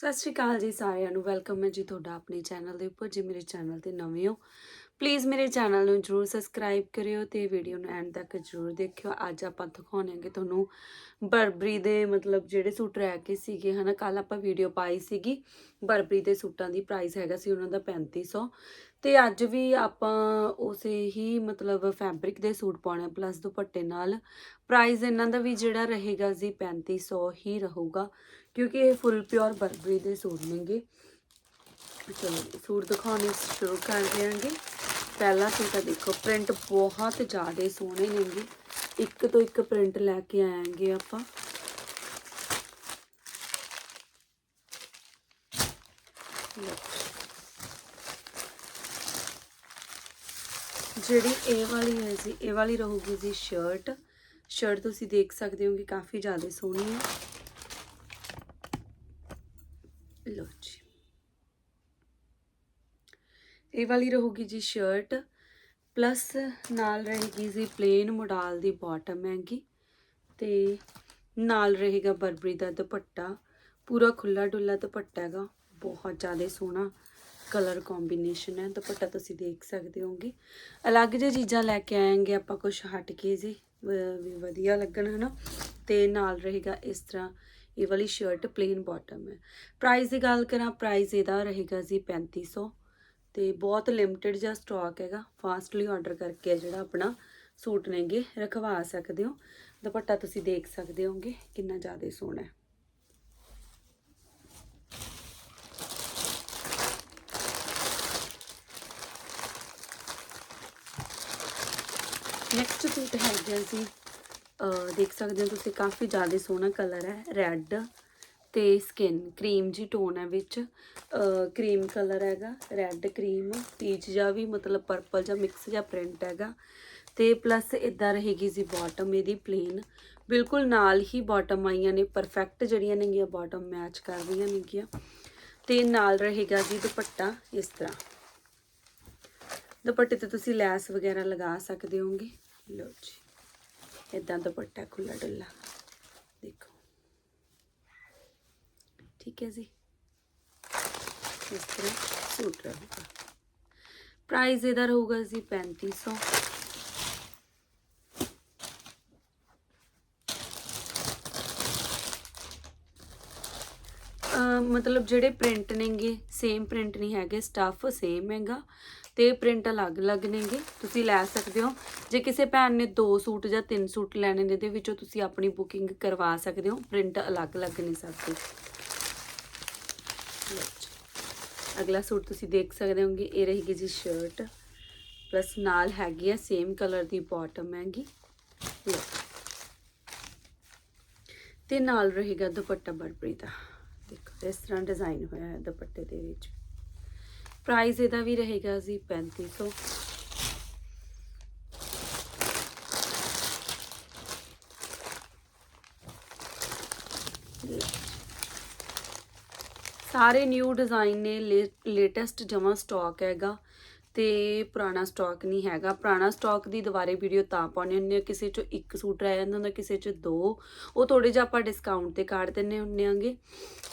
ਸਤਿ ਸ਼੍ਰੀ ਅਕਾਲ ਜੀ ਸਾਰਿਆਂ ਨੂੰ। ਵੈਲਕਮ ਹੈ ਜੀ ਤੁਹਾਡਾ ਆਪਣੇ ਚੈਨਲ ਦੇ ਉੱਪਰ। ਜੇ ਮੇਰੇ ਚੈਨਲ ਤੇ ਨਵੇਂ ਹੋ ਪਲੀਜ਼ ਮੇਰੇ ਚੈਨਲ ਨੂੰ ਜਰੂਰ ਸਬਸਕ੍ਰਾਈਬ ਕਰਿਓ ਤੇ ਵੀਡੀਓ ਨੂੰ ਐਂਡ ਤੱਕ ਜਰੂਰ ਦੇਖਿਓ। ਅੱਜ ਆਪਾਂ ਦਿਖਾਉਣਾਂਗੇ ਤੁਹਾਨੂੰ ਬਰਬਰੀ ਦੇ ਮਤਲਬ ਜਿਹੜੇ ਸੂਟ ਰਹਿ ਕੇ ਸੀਗੇ, ਹਨਾ ਕੱਲ ਆਪਾਂ ਵੀਡੀਓ ਪਾਈ ਸੀਗੀ। ਬਰਬਰੀ ਦੇ ਸੂਟਾਂ ਦੀ ਪ੍ਰਾਈਸ ਹੈਗਾ ਸੀ ਉਹਨਾਂ ਦਾ 3500 ਤੇ ਅੱਜ ਵੀ ਆਪਾਂ ਉਸੇ ਹੀ ਮਤਲਬ ਫੈਬਰਿਕ ਦੇ ਸੂਟ ਪਾਉਣੇ ਪਲੱਸ ਦੁਪੱਟੇ ਨਾਲ। ਪ੍ਰਾਈਸ ਇਹਨਾਂ ਦਾ ਵੀ ਜਿਹੜਾ ਰਹੇਗਾ ਜੀ 3500 ਹੀ ਰਹੂਗਾ। ਕਿਉਂਕਿ ਇਹ ਫੁੱਲ ਪਿਓਰ ਬਰਬਰੀ ਦੇ ਸੂਟ ਨੇਗੇ। ਚਲੋ, ਸੂਟ ਦਿਖਾਉਣੇ ਸ਼ੁਰੂ ਕਰ ਦਿਆਂਗੇ। ਪਹਿਲਾ ਸੂਟ ਆ ਦੇਖੋ ਪ੍ਰਿੰਟ ਬਹੁਤ ਜ਼ਿਆਦਾ ਸੋਹਣੇ ਨੇਗੇ। ਇੱਕ ਤੋਂ ਇੱਕ ਪ੍ਰਿੰਟ ਲੈ ਕੇ ਆਏਂਗੇ ਆਪਾਂ। ਜਿਹੜੀ ਇਹ ਵਾਲੀ ਹੈ ਜੀ, ਇਹ ਵਾਲੀ ਰਹੂਗੀ ਜੀ ਸ਼ਰਟ ਸ਼ਰਟ ਤੁਸੀਂ ਦੇਖ ਸਕਦੇ ਹੋ ਕਿ ਕਾਫੀ ਜ਼ਿਆਦਾ ਸੋਹਣੀ ਹੈ। ਲੋ ਜੀ। ਇਹ ਵਾਲੀ ਰਹੂਗੀ ਜੀ ਸ਼ਰਟ ਪਲੱਸ ਨਾਲ ਰਹੇਗੀ ਜੀ ਪਲੇਨ ਮੋਡਲ ਦੀ ਬਾਟਮ ਹੈਗੀ ਤੇ ਨਾਲ ਰਹੇਗਾ ਬਰਬਰੀ ਦਾ ਦੁਪੱਟਾ। ਪੂਰਾ ਖੁੱਲਾ ਡੁੱਲਾ ਦੁਪੱਟਾ ਹੈਗਾ, ਬਹੁਤ ਜ਼ਿਆਦਾ ਸੋਹਣਾ ਕਲਰ ਕੰਬੀਨੇਸ਼ਨ ਹੈ। ਦੁਪੱਟਾ ਤੁਸੀਂ ਦੇਖ ਸਕਦੇ ਹੋਗੇ। ਅਲੱਗ ਜਿਹੀ ਚੀਜ਼ਾਂ ਲੈ ਕੇ ਆਏਗੇ ਆਪਾਂ ਕੁਝ ਹਟ ਕੇ ਜੀ, ਵੀ, ਵਧੀਆ ਲੱਗਣ ਹਨਾ। ਤੇ ਨਾਲ ਰਹੇਗਾ ਇਸ ਤਰ੍ਹਾਂ ਇਹ ਵਾਲੀ ਸ਼ਰਟ ਪਲੇਨ ਬਾਟਮ ਹੈ। ਪ੍ਰਾਈਸ ਦੀ ਗੱਲ ਕਰਾਂ ਪ੍ਰਾਈਸ ਇਹਦਾ ਰਹੇਗਾ ਜੀ 3500 ਤੇ ਬਹੁਤ ਲਿਮਟਿਡ ਜਿਹਾ ਸਟਾਕ ਹੈਗਾ। ਫਾਸਟਲੀ ਆਰਡਰ ਕਰਕੇ ਜਿਹੜਾ ਆਪਣਾ ਸੂਟ ਨੇਗੇ ਰਖਵਾ ਸਕਦੇ ਹੋ। ਦੁਪੱਟਾ ਤੁਸੀਂ ਦੇਖ ਸਕਦੇ ਹੋਗੇ ਕਿੰਨਾ ਜ਼ਿਆਦਾ ਸੋਹਣਾ ਹੈ। ਨੈਕਸਟ ਸੂਟ ਹੈਗਾ ਜੀ ਦੇਖ ਸਕਦੇ ਹੋ ਤੁਸੀਂ ਕਾਫੀ ਜ਼ਿਆਦਾ ਸੋਹਣਾ ਕਲਰ ਹੈ ਰੈੱਡ ਤੇ ਸਕਿਨ ਕਰੀਮ ਜੀ ਟੋਨ ਹੈ ਵਿੱਚ। ਕਰੀਮ ਕਲਰ ਹੈਗਾ ਰੈੱਡ ਕਰੀਮ ਪੀਚ ਜਾਂ ਵੀ ਮਤਲਬ ਪਰਪਲ ਜਾਂ ਮਿਕਸ ਜਾਂ ਪ੍ਰਿੰਟ ਹੈਗਾ। ਤੇ ਪਲੱਸ ਇਦਾਂ ਰਹੇਗੀ ਜੀ ਬਾਟਮ ਇਹਦੀ ਪਲੇਨ ਬਿਲਕੁਲ ਨਾਲ ਹੀ ਬਾਟਮ ਆਈਆਂ ਨੇ ਪਰਫੈਕਟ ਜਿਹੜੀਆਂ ਨੇਗੀਆਂ ਬਾਟਮ ਮੈਚ ਕਰ ਰਹੀਆਂ ਨੇਗੀਆਂ ਤੇ ਨਾਲ ਰਹੇਗਾ ਜੀ ਦੁਪੱਟਾ ਇਸ ਤਰ੍ਹਾਂ। ਦੁਪੱਟੇ ਤੇ ਤੁਸੀਂ ਲੈਸ ਵਗੈਰਾ ਲਗਾ ਸਕਦੇ ਹੋਗੇ। ਲਓ ਜੀ। ਇਦਾਂ ਦੁਪੱਟਾ ਖੁੱਲਾ ਡੁੱਲਾ ਦੇਖੋ। ਠੀਕ ਹੈ ਜੀ। ਇਸ ਤਰ੍ਹਾਂ ਸੂਟ ਰਹੂਗਾ ਪ੍ਰਾਈਸ ਇਹਦਾ ਰਹੂਗਾ ਜੀ 3500 ਮਤਲਬ ਜਿਹੜੇ ਪ੍ਰਿੰਟ ਨੇਗੇ ਸੇਮ ਪ੍ਰਿੰਟ ਨਹੀਂ ਹੈਗੇ ਸਟੱਫ ਸੇਮ ਹੈਗਾ, ਤੇ ਪ੍ਰਿੰਟ ਅਲੱਗ-ਅਲੱਗ ਨੇਗੇ, ਤੁਸੀਂ ਲੈ ਸਕਦੇ ਹੋ। ਜੇ ਕਿਸੇ ਭੈਣ ਨੇ ਦੋ ਸੂਟ ਜਾਂ ਤਿੰਨ ਸੂਟ ਲੈਣੇ ਨੇ ਦੇ ਵਿੱਚੋਂ ਤੁਸੀਂ ਆਪਣੀ ਬੁਕਿੰਗ ਕਰਵਾ ਸਕਦੇ ਹੋ। ਪ੍ਰਿੰਟ ਅਲੱਗ-ਅਲੱਗ ਨਹੀਂ ਸਕਦੇ ਅਗਲਾ ਸੂਟ ਤੁਸੀਂ ਦੇਖ ਸਕਦੇ ਹੋਗੇ, ਇਹ ਰਹੇਗੀ ਜੀ ਸ਼ਰਟ ਪਲੱਸ ਨਾਲ ਹੈਗੀ ਆ ਸੇਮ ਕਲਰ ਦੀ ਬਾਟਮ ਹੈਗੀ। ਲਓ। ਤੇ ਨਾਲ ਰਹੇਗਾ ਦੁਪੱਟਾ ਬਰਬਰੀ ਦਾ। ਦੇਖੋ, ਇਸ ਤਰ੍ਹਾਂ ਡਿਜ਼ਾਈਨ ਹੋਇਆ ਹੈ ਦੁਪੱਟੇ ਦੇ ਵਿੱਚ। ਪ੍ਰਾਈਸ ਇਹਦਾ ਵੀ ਰਹੇਗਾ ਜੀ 3500 ਸਾਰੇ ਨਿਊ ਡਿਜ਼ਾਈਨ ਨੇ ਲੇਟੈਸਟ ਜਮਾ ਸਟਾਕ ਹੈਗਾ। ਤੇ ਪੁਰਾਣਾ ਸਟਾਕ ਨਹੀਂ ਹੈਗਾ। ਪੁਰਾਣਾ ਸਟਾਕ ਦੀ ਦੁਬਾਰੇ ਵੀਡੀਓ ਤਾਂ ਪਾਉਣੀ ਹੁੰਦੀ ਆ ਕਿਸੇ ਚੋਂ ਇੱਕ ਸੂਟ ਰਹਿ ਜਾਂਦਾ ਹੁੰਦਾ, ਕਿਸੇ ਚ ਦੋ। ਉਹ ਥੋੜੇ ਜਿਹਾ ਆਪਾਂ ਡਿਸਕਾਊਂਟ ਤੇ ਕੱਢ ਦਿੰਨੇ ਹੁੰਨੇ ਆਂਗੇ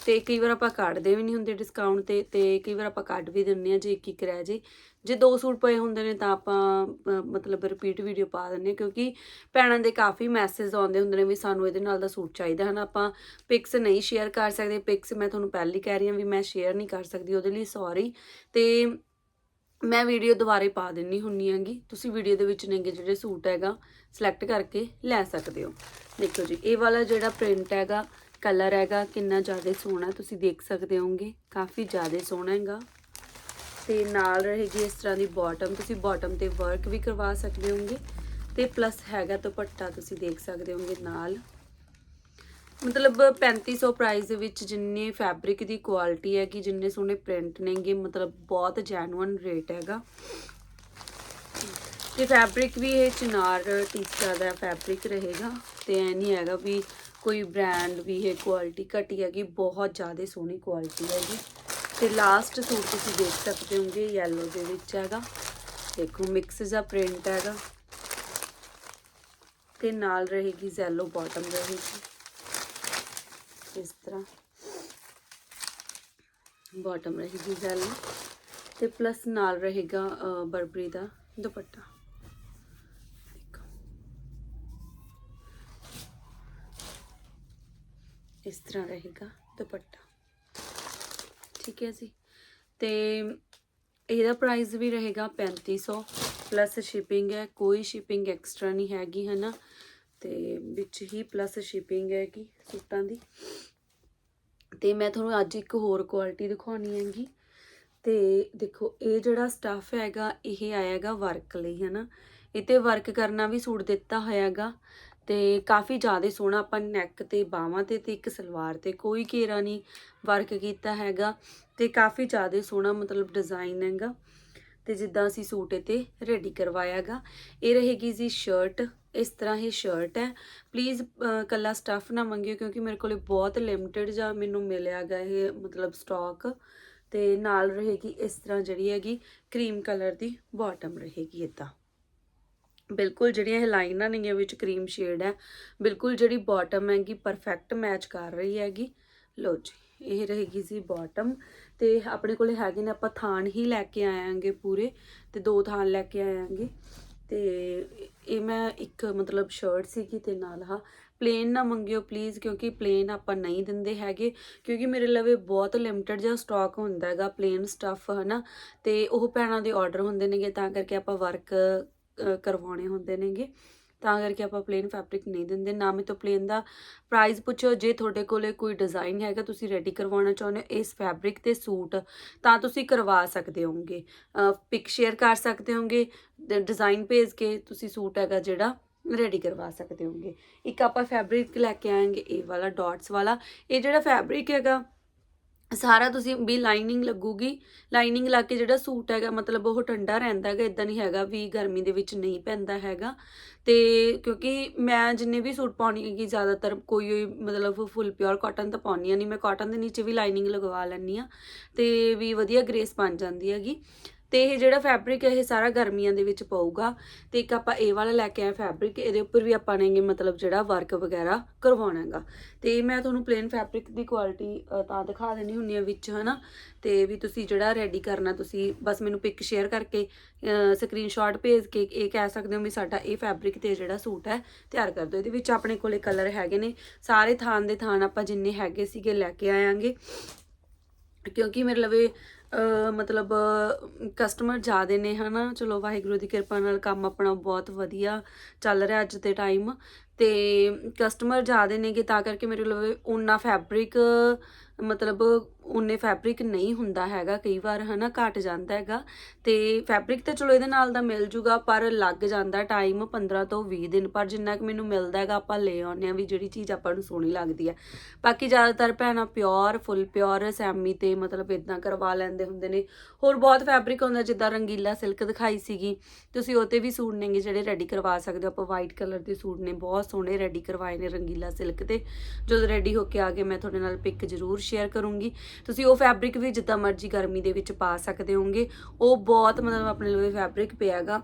ਤੇ ਕਈ ਵਾਰ ਆਪਾਂ ਕੱਢਦੇ ਵੀ ਨਹੀਂ ਹੁੰਦੇ ਡਿਸਕਾਊਂਟ ਤੇ ਤੇ ਕਈ ਵਾਰ ਆਪਾਂ ਕੱਢ ਵੀ ਦਿੰਨੇ ਆ ਜੇ ਇੱਕ ਇੱਕ ਰਹਿ ਜੇ। ਜੇ ਦੋ ਸੂਟ ਪਏ ਹੁੰਦੇ ਨੇ ਤਾਂ ਆਪਾਂ ਮਤਲਬ ਰਿਪੀਟ ਵੀਡੀਓ ਪਾ ਦਿੰਨੇ ਆ ਕਿਉਂਕਿ ਭੈਣਾਂ ਦੇ ਕਾਫੀ ਮੈਸੇਜ ਆਉਂਦੇ ਹੁੰਦੇ ਨੇ ਵੀ ਸਾਨੂੰ ਇਹਦੇ ਨਾਲ ਦਾ ਸੂਟ ਚਾਹੀਦਾ ਹਨ ਆਪਾਂ ਪਿਕਸ ਨਹੀਂ ਸ਼ੇਅਰ ਕਰ ਸਕਦੇ। ਪਿਕਸ ਮੈਂ ਤੁਹਾਨੂੰ ਪਹਿਲਾਂ ਹੀ ਕਹਿ ਰਹੀ ਹਾਂ ਵੀ ਮੈਂ ਸ਼ੇਅਰ ਨਹੀਂ ਕਰ ਸਕਦੀ, ਉਹਦੇ ਲਈ ਸੌਰੀ ਤੇ ਮੈਂ ਵੀਡੀਓ ਦੁਬਾਰੇ ਪਾ ਦਿੰਨੀ ਹੁੰਨੀ ਆਂਗੀ ਤੁਸੀਂ ਵੀਡੀਓ ਦੇ ਵਿੱਚ ਨੇਗੇ ਜਿਹੜੇ ਸੂਟ ਹੈਗਾ ਸਿਲੈਕਟ ਕਰਕੇ ਲੈ ਸਕਦੇ ਹੋ। ਦੇਖੋ ਜੀ, ਇਹ ਵਾਲਾ ਜਿਹੜਾ ਪ੍ਰਿੰਟ ਹੈਗਾ ਕਲਰ ਹੈਗਾ, ਕਿੰਨਾ ਜ਼ਿਆਦਾ ਸੋਹਣਾ ਤੁਸੀਂ ਦੇਖ ਸਕਦੇ ਹੋਗੇ ਕਾਫੀ ਜ਼ਿਆਦਾ ਸੋਹਣਾ ਹੈਗਾ। ਤੇ ਨਾਲ ਰਹੇਗੀ ਇਸ ਤਰ੍ਹਾਂ ਦੀ ਬਾਟਮ ਤੁਸੀਂ ਬਾਟਮ ਤੇ ਵਰਕ ਵੀ ਕਰਵਾ ਸਕਦੇ ਹੋਗੇ ਤੇ ਪਲੱਸ ਹੈਗਾ ਦੁਪੱਟਾ, ਤੁਸੀਂ ਦੇਖ ਸਕਦੇ ਹੋਗੇ ਨਾਲ। ਮਤਲਬ 3500 ਪ੍ਰਾਈਸ ਦੇ ਵਿੱਚ ਜਿੰਨੇ ਫੈਬਰਿਕ ਦੀ ਕੁਆਲਿਟੀ ਹੈ ਕਿ ਜਿੰਨੇ ਸੋਹਣੇ ਪ੍ਰਿੰਟ ਨੇਗੇ, ਮਤਲਬ ਬਹੁਤ ਜੈਨੂਇਨ ਰੇਟ ਹੈਗਾ। ਤੇ ਫੈਬਰਿਕ ਵੀ ਇਹ ਚਨਾਰ ਟੀਚਾ ਦਾ ਫੈਬਰਿਕ ਰਹੇਗਾ, ਤੇ ਐ ਨਹੀਂ ਹੈਗਾ ਵੀ ਕੋਈ ਬ੍ਰਾਂਡ ਵੀ ਇਹ ਕੁਆਲਿਟੀ ਘਟੀ ਹੈਗੀ, ਬਹੁਤ ਜ਼ਿਆਦਾ ਸੋਹਣੀ ਕੁਆਲਿਟੀ ਹੈਗੀ। ਤੇ ਲਾਸਟ ਸੂਟ ਤੁਸੀਂ ਦੇਖ ਸਕਦੇ ਹੋਗੇ ਯੈਲੋ ਦੇ ਵਿੱਚ ਹੈਗਾ। ਦੇਖੋ ਮਿਕਸ ਜਿਹਾ ਪ੍ਰਿੰਟ ਹੈਗਾ। ਤੇ ਨਾਲ ਰਹੇਗੀ ਜ਼ੈਲੋ ਬਾਟਮ ਰਹੇਗੀ ਇਸ ਤਰ੍ਹਾਂ। ਬਾਟਮ ਰਹੇਗੀ ਜੈਲ ਤੇ ਪਲੱਸ ਨਾਲ ਰਹੇਗਾ ਬਰਬਰੀ ਦਾ ਦੁਪੱਟਾ। ਦੇਖੋ। ਇਸ ਤਰ੍ਹਾਂ ਰਹੇਗਾ ਦੁਪੱਟਾ। ਠੀਕ ਹੈ ਜੀ। ਤੇ ਇਹਦਾ ਪ੍ਰਾਈਸ ਵੀ ਰਹੇਗਾ 3500 ਪਲੱਸ ਸ਼ਿਪਿੰਗ ਹੈ। ਕੋਈ ਸ਼ਿਪਿੰਗ ਐਕਸਟਰਾ ਨਹੀਂ ਹੈਗੀ, ਹੈ ਨਾ? ਤੇ ਵਿੱਚ ਹੀ ਪਲੱਸ ਸ਼ਿਪਿੰਗ ਹੈਗੀ ਸੂਟਾਂ ਦੀ। ਤੇ ਮੈਂ ਤੁਹਾਨੂੰ ਅੱਜ ਇੱਕ ਹੋਰ ਕੁਆਲਿਟੀ ਦਿਖਾਉਣੀ ਹੈਗੀ। ਤੇ ਦੇਖੋ, ਇਹ ਜਿਹੜਾ ਸਟੱਫ ਹੈਗਾ, ਇਹ ਆਏਗਾ ਵਰਕ ਲਈ ਹੈ ਨਾ ਇਹ ਤੇ ਵਰਕ ਕਰਨਾ ਵੀ ਸੂਟ ਦਿੱਤਾ ਹੋਇਆਗਾ ਤੇ ਕਾਫੀ ਜ਼ਿਆਦਾ ਸੋਹਣਾ ਆਪਾਂ ਨੈਕ ਤੇ, ਬਾਹਾਂ ਤੇ ਤੇ ਇੱਕ ਸਲਵਾਰ ਤੇ ਕੋਈ ਘੇਰਾ ਨਹੀਂ ਵਰਕ ਕੀਤਾ ਹੈਗਾ। ਤੇ ਕਾਫੀ ਜ਼ਿਆਦਾ ਸੋਹਣਾ ਮਤਲਬ ਡਿਜ਼ਾਈਨ ਹੈਗਾ। ਤੇ ਜਿੱਦਾਂ ਅਸੀਂ ਸੂਟ ਇਹ ਤੇ ਰੈਡੀ ਕਰਵਾਇਆਗਾ ਇਹ ਰਹੇਗੀ ਜੀ ਸ਼ਰਟ ਇਸ ਤਰ੍ਹਾਂ ਇਹ ਸ਼ਰਟ ਹੈ। ਪਲੀਜ਼ ਕੱਲਾ ਸਟੱਫ ਨਾ ਮੰਗਿਓ ਕਿਉਂਕਿ ਮੇਰੇ ਕੋਲੇ ਬਹੁਤ ਲਿਮਟਿਡ ਜਾਂ ਮੈਨੂੰ ਮਿਲਿਆ ਮਿਲਿਆਗਾ ਇਹ ਮਤਲਬ ਸਟਾਕ ਤੇ ਨਾਲ ਰਹੇਗੀ ਇਸ ਤਰ੍ਹਾਂ ਜਿਹੜੀ ਹੈਗੀ ਕਰੀਮ ਕਲਰ ਦੀ ਬਾਟਮ ਰਹੇਗੀ ਇਦਾਂ ਬਿਲਕੁਲ ਜਿਹੜੀਆਂ ਇਹ ਲਾਈਨਾਂ ਨੇਗੀਆਂ ਵਿੱਚ ਕਰੀਮ ਸ਼ੇਡ ਹੈ, ਬਿਲਕੁਲ ਜਿਹੜੀ ਬਾਟਮ ਹੈਗੀ ਪਰਫੈਕਟ ਮੈਚ ਕਰ ਰਹੀ ਹੈਗੀ। ਲੋ ਜੀ, ਇਹ ਰਹੇਗੀ ਜੀ ਬਾਟਮ ਤੇ ਆਪਣੇ ਕੋਲੇ ਹੈਗੇ ਨੇ ਆਪਾਂ ਥਾਨ ਹੀ ਲੈ ਕੇ ਆਇਆਂਗੇ ਪੂਰੇ ਤੇ ਦੋ ਥਾਨ ਲੈ ਕੇ ਆਇਆਂਗੇ। ਤੇ ਇਹ ਮੈਂ ਇੱਕ ਮਤਲਬ ਸ਼ਰਟ ਸੀਗੀ ਤੇ ਨਾਲ ਹਾਂ ਪਲੇਨ ਨਾ ਮੰਗਿਓ ਪਲੀਜ਼ ਕਿਉਂਕਿ ਪਲੇਨ ਆਪਾਂ ਨਹੀਂ ਦਿੰਦੇ ਹੈਗੇ, ਕਿਉਂਕਿ ਮੇਰੇ ਲਵੇ ਬਹੁਤ ਲਿਮਟਿਡ ਜਿਹਾ ਸਟਾਕ ਹੁੰਦਾ ਹੈਗਾ ਪਲੇਨ ਸਟੱਫ ਹਨਾ? ਤੇ ਉਹ ਭੈਣਾਂ ਦੇ ਆਰਡਰ ਹੁੰਦੇ ਨੇਗੇ, ਤਾਂ ਕਰਕੇ ਆਪਾਂ ਵਰਕ ਕਰਵਾਉਣੇ ਹੁੰਦੇ ਨੇਗੇ। ਤਾਂ ਕਰਕੇ ਆਪਾਂ ਪਲੇਨ ਫੈਬਰਿਕ ਨਹੀਂ ਦਿੰਦੇ, ਨਾ ਮੈਂ ਤੋਂ ਪਲੇਨ ਦਾ ਪ੍ਰਾਈਸ ਪੁੱਛੋ, ਜੇ ਤੁਹਾਡੇ ਕੋਲੇ ਕੋਈ ਡਿਜ਼ਾਈਨ ਹੈਗਾ, ਤੁਸੀਂ ਰੈਡੀ ਕਰਵਾਉਣਾ ਚਾਹੁੰਦੇ ਹੋ ਇਸ ਫੈਬਰਿਕ ਤੇ ਸੂਟ, ਤਾਂ ਤੁਸੀਂ ਕਰਵਾ ਸਕਦੇ ਹੋਗੇ ਪਿਕ ਸ਼ੇਅਰ ਕਰ ਸਕਦੇ ਹੋਗੇ ਡਿਜ਼ਾਈਨ ਭੇਜ ਕੇ ਤੁਸੀਂ ਸੂਟ ਹੈਗਾ ਜਿਹੜਾ ਰੈਡੀ ਕਰਵਾ ਸਕਦੇ ਹੋਗੇ ਇੱਕ ਆਪਾਂ ਫੈਬਰਿਕ ਲੈ ਕੇ ਆਏਗੇ, ਇਹ ਵਾਲਾ ਡਾਟਸ ਵਾਲਾ। ਇਹ ਜਿਹੜਾ ਫੈਬਰਿਕ ਹੈਗਾ, ਸਾਰਾ ਤੁਸੀਂ ਵੀ ਲਾਈਨਿੰਗ ਲੱਗੂਗੀ। ਲਾਈਨਿੰਗ ਲਾ ਕੇ ਜਿਹੜਾ ਸੂਟ ਹੈਗਾ, ਮਤਲਬ ਉਹ ਠੰਡਾ ਰਹਿੰਦਾ ਹੈਗਾ ਇਦਾਂ ਨਹੀਂ ਹੈਗਾ ਵੀ ਗਰਮੀ ਦੇ ਵਿੱਚ ਨਹੀਂ ਪੈਂਦਾ ਹੈਗਾ। ਤੇ ਕਿਉਂਕਿ ਮੈਂ ਜਿੰਨੇ ਵੀ ਸੂਟ ਪਾਉਣੀ ਹੈਗੀ, ਜ਼ਿਆਦਾਤਰ ਕੋਈ ਮਤਲਬ ਫੁੱਲ ਪਿਓਰ ਕਾਟਨ ਤਾਂ ਪਾਉਣੀ ਨਹੀਂ ਮੈਂ ਕਾਟਨ ਦੇ ਨੀਚੇ ਵੀ ਲਾਈਨਿੰਗ ਲਗਵਾ ਲੈਂਦੀ ਆ, ਤੇ ਵੀ ਵਧੀਆ ਗ੍ਰੇਸ ਬਣ ਜਾਂਦੀ ਹੈਗੀ। ਤੇ ਇਹ ਜਿਹੜਾ ਫੈਬਰਿਕ ਹੈ, ਇਹ ਸਾਰਾ ਗਰਮੀਆਂ ਦੇ ਵਿੱਚ ਪਊਗਾ। ਤੇ ਇੱਕ ਆਪਾਂ ਇਹ ਵਾਲਾ ਲੈ ਕੇ ਆਏ ਫੈਬਰਿਕ ਇਹਦੇ ਉੱਪਰ ਵੀ ਆਪਾਂ ਨੇਗੇ ਮਤਲਬ ਜਿਹੜਾ ਵਰਕ ਵਗੈਰਾ ਕਰਵਾਉਣਾ ਕਰਵਾਉਣਾਗਾ ਤੇ ਮੈਂ ਤੁਹਾਨੂੰ ਪਲੇਨ ਫੈਬਰਿਕ ਦੀ ਕੁਆਲਿਟੀ ਤਾਂ ਦਿਖਾ ਦੇਣੀ ਹੁੰਨੀ ਆ ਵਿੱਚ, ਹਨਾ। ਤੇ ਵੀ ਤੁਸੀਂ ਜਿਹੜਾ ਰੈਡੀ ਕਰਨਾ, ਤੁਸੀਂ ਬਸ ਮੈਨੂੰ ਪਿਕ ਸ਼ੇਅਰ ਕਰਕੇ ਸਕਰੀਨਸ਼ਾਟ ਭੇਜ ਕੇ ਇਹ ਕਹਿ ਸਕਦੇ ਹੋ ਵੀ ਸਾਡਾ ਇਹ ਫੈਬਰਿਕ ਤੇ ਜਿਹੜਾ ਸੂਟ ਹੈ, ਤਿਆਰ ਕਰ ਦਿਓ। ਇਹਦੇ ਵਿੱਚ ਆਪਣੇ ਕੋਲੇ ਕਲਰ ਹੈਗੇ ਨੇ। ਸਾਰੇ ਥਾਨ ਦੇ ਥਾਨ ਆਪਾਂ ਜਿੰਨੇ ਹੈਗੇ ਸੀਗੇ ਲੈ ਕੇ ਆਇਆਂਗੇ। ਕਿਉਂਕਿ ਮੇਰੇ ਲਵੇ ਮਤਲਬ ਕਸਟਮਰ ਜ਼ਿਆਦੇ ਨੇ, ਹਨਾ? ਚਲੋ, ਵਾਹਿਗੁਰੂ ਦੀ ਕਿਰਪਾ ਨਾਲ ਕੰਮ ਆਪਣਾ ਬਹੁਤ ਵਧੀਆ ਚੱਲ ਰਿਹਾ ਅੱਜ ਦੇ ਟਾਈਮ ਤੇ ਕਸਟਮਰ ਜ਼ਿਆਦੇ ਨੇਗੇ ਤਾਂ ਕਰਕੇ ਮੇਰੇ ਲਵੇ ਉਨਾ ਫੈਬਰਿਕ ਮਤਲਬ ਉਨੇ ਫੈਬਰਿਕ ਨਹੀਂ ਹੁੰਦਾ ਹੈਗਾ, ਕਈ ਵਾਰ ਹਨਾ ਘਟ ਜਾਂਦਾ ਹੈਗਾ। ਤੇ ਫੈਬਰਿਕ ਤਾਂ ਚਲੋ ਇਹਦੇ ਨਾਲ ਦਾ ਮਿਲ ਜੂਗਾ, ਪਰ ਲੱਗ ਜਾਂਦਾ ਟਾਈਮ 15 ਤੋਂ 20 ਦਿਨ, ਪਰ ਜਿੰਨਾ ਕਿ ਮੈਨੂੰ ਮਿਲਦਾ ਹੈਗਾ ਆਪਾਂ ਲੈ ਆਉਂਦੇ ਆ ਵੀ ਜਿਹੜੀ ਚੀਜ਼ ਆਪਾਂ ਨੂੰ ਸੋਹਣੀ ਲੱਗਦੀ ਹੈ। ਬਾਕੀ ਜ਼ਿਆਦਾਤਰ ਭੈਣਾਂ ਪਿਓਰ ਫੁੱਲ ਪਿਓਰ ਸੈਮੀ ਤੇ ਮਤਲਬ ਇਦਾਂ ਕਰਵਾ ਲੈਂਦੇ ਹੁੰਦੇ ਨੇ। ਹੋਰ ਬਹੁਤ ਫੈਬਰਿਕ ਹੁੰਦਾ, ਜਿੱਦਾਂ ਰੰਗੀਲਾ ਸਿਲਕ ਦਿਖਾਈ ਸੀਗੀ। ਤੁਸੀਂ ਉਹ ਤੇ ਵੀ ਸੂਟ ਨੇਗੇ ਜਿਹੜੇ ਰੈਡੀ ਕਰਵਾ ਸਕਦੇ ਹੋ। ਆਪਾਂ ਵਾਈਟ ਕਲਰ ਦੇ ਸੂਟ ਨੇ, ਬਹੁਤ ਸੋਹਣੇ ਰੈਡੀ ਕਰਵਾਏ ਨੇ ਰੰਗੀਲਾ ਸਿਲਕ ਤੇ। ਜਦੋਂ ਰੈਡੀ ਹੋ ਕੇ ਆ ਗਏ, ਮੈਂ ਤੁਹਾਡੇ ਨਾਲ ਪਿਕ ਜ਼ਰੂਰ ਸ਼ੇਅਰ ਕਰੂੰਗੀ। ਤੁਸੀਂ ਉਹ ਫੈਬਰਿਕ ਵੀ ਜਿੱਦਾਂ ਮਰਜ਼ੀ ਗਰਮੀ ਦੇ ਵਿੱਚ ਪਾ ਸਕਦੇ ਹੋਗੇ ਉਹ ਬਹੁਤ ਮਤਲਬ ਆਪਣੇ ਲਈ ਫੈਬਰਿਕ ਪਿਆਗਾ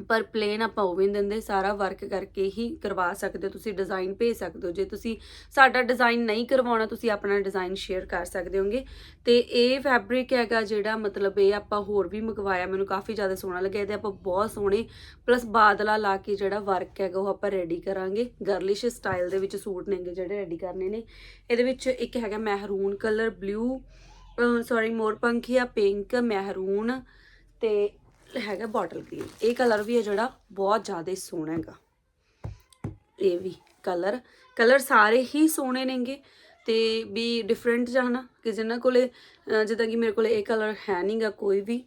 ਪਰ ਪਲੇਨ ਆਪਾਂ ਉਹ ਵੀ ਨਹੀਂ ਦਿੰਦੇ, ਸਾਰਾ ਵਰਕ ਕਰਕੇ ਹੀ ਕਰਵਾ ਸਕਦੇ ਹੋ, ਤੁਸੀਂ ਡਿਜ਼ਾਈਨ ਭੇਜ ਸਕਦੇ ਹੋ। ਜੇ ਤੁਸੀਂ ਸਾਡਾ ਡਿਜ਼ਾਈਨ ਨਹੀਂ ਕਰਵਾਉਣਾ, ਤੁਸੀਂ ਆਪਣਾ ਡਿਜ਼ਾਈਨ ਸ਼ੇਅਰ ਕਰ ਸਕਦੇ ਹੋਗੇ। ਤੇ ਇਹ ਫੈਬਰਿਕ ਹੈਗਾ ਜਿਹੜਾ ਮਤਲਬ ਇਹ ਆਪਾਂ ਹੋਰ ਵੀ ਮੰਗਵਾਇਆ, ਮੈਨੂੰ ਕਾਫੀ ਜ਼ਿਆਦਾ ਸੋਹਣਾ ਲੱਗਿਆ, ਇਹਦੇ ਆਪਾਂ ਬਹੁਤ ਸੋਹਣੇ ਪਲੱਸ ਬਾਦਲਾ ਲਾ ਕੇ ਜਿਹੜਾ ਵਰਕ ਹੈਗਾ, ਉਹ ਆਪਾਂ ਰੈਡੀ ਕਰਾਂਗੇ। ਗਰਲਿਸ਼ ਸਟਾਈਲ ਦੇ ਵਿੱਚ ਸੂਟ ਨੇਗੇ ਜਿਹੜੇ ਰੈਡੀ ਕਰਨੇ ਨੇ। ਇਹਦੇ ਵਿੱਚ ਇੱਕ ਹੈਗਾ ਮਹਿਰੂਨ ਕਲਰ ਬਲੂ ਸੌਰੀ ਮੋਰਪੰਖੀਆ ਪਿੰਕ ਮਹਿਰੂਨ ਤੇ ਹੈਗਾ ਬੋਟਲ ਗ੍ਰੀਨ ਇਹ ਕਲਰ ਵੀ ਹੈ ਜਿਹੜਾ ਬਹੁਤ ਜ਼ਿਆਦਾ ਸੋਹਣਾ ਹੈਗਾ। ਇਹ ਵੀ ਕਲਰ ਕਲਰ ਸਾਰੇ ਹੀ ਸੋਹਣੇ ਨੇਗੇ ਤੇ ਵੀ ਡਿਫਰੈਂਟ ਜਾਣਾ ਕਿ ਜਿਨ੍ਹਾਂ ਕੋਲੇ ਜਿੱਦਾਂ ਕਿ ਮੇਰੇ ਕੋਲੇ ਇਹ ਕਲਰ ਹੈ ਨਹੀਂਗਾ ਕੋਈ ਵੀ।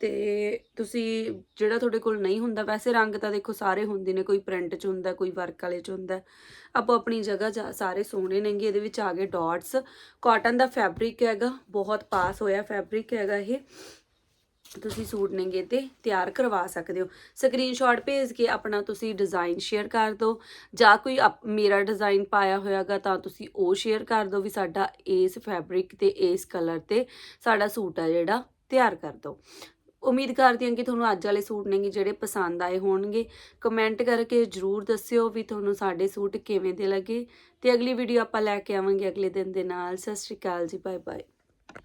ਤੇ ਤੁਸੀਂ ਜਿਹੜਾ ਤੁਹਾਡੇ ਕੋਲ ਨਹੀਂ ਹੁੰਦਾ, ਵੈਸੇ ਰੰਗ ਤਾਂ ਦੇਖੋ ਸਾਰੇ ਹੁੰਦੇ ਨੇ, ਕੋਈ ਪ੍ਰਿੰਟ ਚ ਹੁੰਦਾ, ਕੋਈ ਵਰਕ ਵਾਲੇ ਚ ਹੁੰਦਾ। ਆਪੋ ਆਪਣੀ ਜਗ੍ਹਾ ਜਾ ਸਾਰੇ ਸੋਹਣੇ ਨੇਗੇ, ਇਹਦੇ ਵਿੱਚ ਆ ਗਏ ਡਾਟਸ ਕਾਟਨ ਦਾ ਫੈਬਰਿਕ ਹੈਗਾ, ਬਹੁਤ ਪਾਸ ਹੋਇਆ ਫੈਬਰਿਕ ਹੈਗਾ ਇਹ। ਤੁਸੀਂ ਸੂਟ ਨੇਗੇ ਤੇ ਤਿਆਰ ਕਰਵਾ ਸਕਦੇ ਹੋ। ਸਕਰੀਨਸ਼ਾਟ ਭੇਜ ਕੇ ਆਪਣਾ ਤੁਸੀਂ ਡਿਜ਼ਾਈਨ ਸ਼ੇਅਰ ਕਰ ਦਿਓ। ਜਾਂ ਕੋਈ ਅਪ- ਮੇਰਾ ਡਿਜ਼ਾਈਨ ਪਾਇਆ ਹੋਇਆਗਾ ਤਾਂ ਤੁਸੀਂ ਉਹ ਸ਼ੇਅਰ ਕਰ ਦਿਓ ਵੀ ਸਾਡਾ ਇਸ ਫੈਬਰਿਕ ਤੇ, ਇਸ ਕਲਰ ਤੇ ਸਾਡਾ ਸੂਟ ਆ ਜਿਹੜਾ ਤਿਆਰ ਕਰ ਦਿਓ। ਉਮੀਦ ਕਰਦੀ ਹਾਂ ਕਿ ਤੁਹਾਨੂੰ ਅੱਜ ਵਾਲੇ ਸੂਟ ਨੇਗੇ ਜਿਹੜੇ ਪਸੰਦ ਆਏ ਹੋਣਗੇ। ਕਮੈਂਟ ਕਰਕੇ ਜਰੂਰ ਦੱਸਿਓ ਵੀ ਤੁਹਾਨੂੰ ਸਾਡੇ ਸੂਟ ਕਿਵੇਂ ਦੇ ਲੱਗੇ। ਤੇ ਅਗਲੀ ਵੀਡੀਓ ਆਪਾਂ ਲੈ ਕੇ ਆਵਾਂਗੇ। ਅਗਲੇ ਦਿਨ ਦੇ ਨਾਲ। ਸਤਿ ਸ਼੍ਰੀ ਅਕਾਲ ਜੀ। Bye bye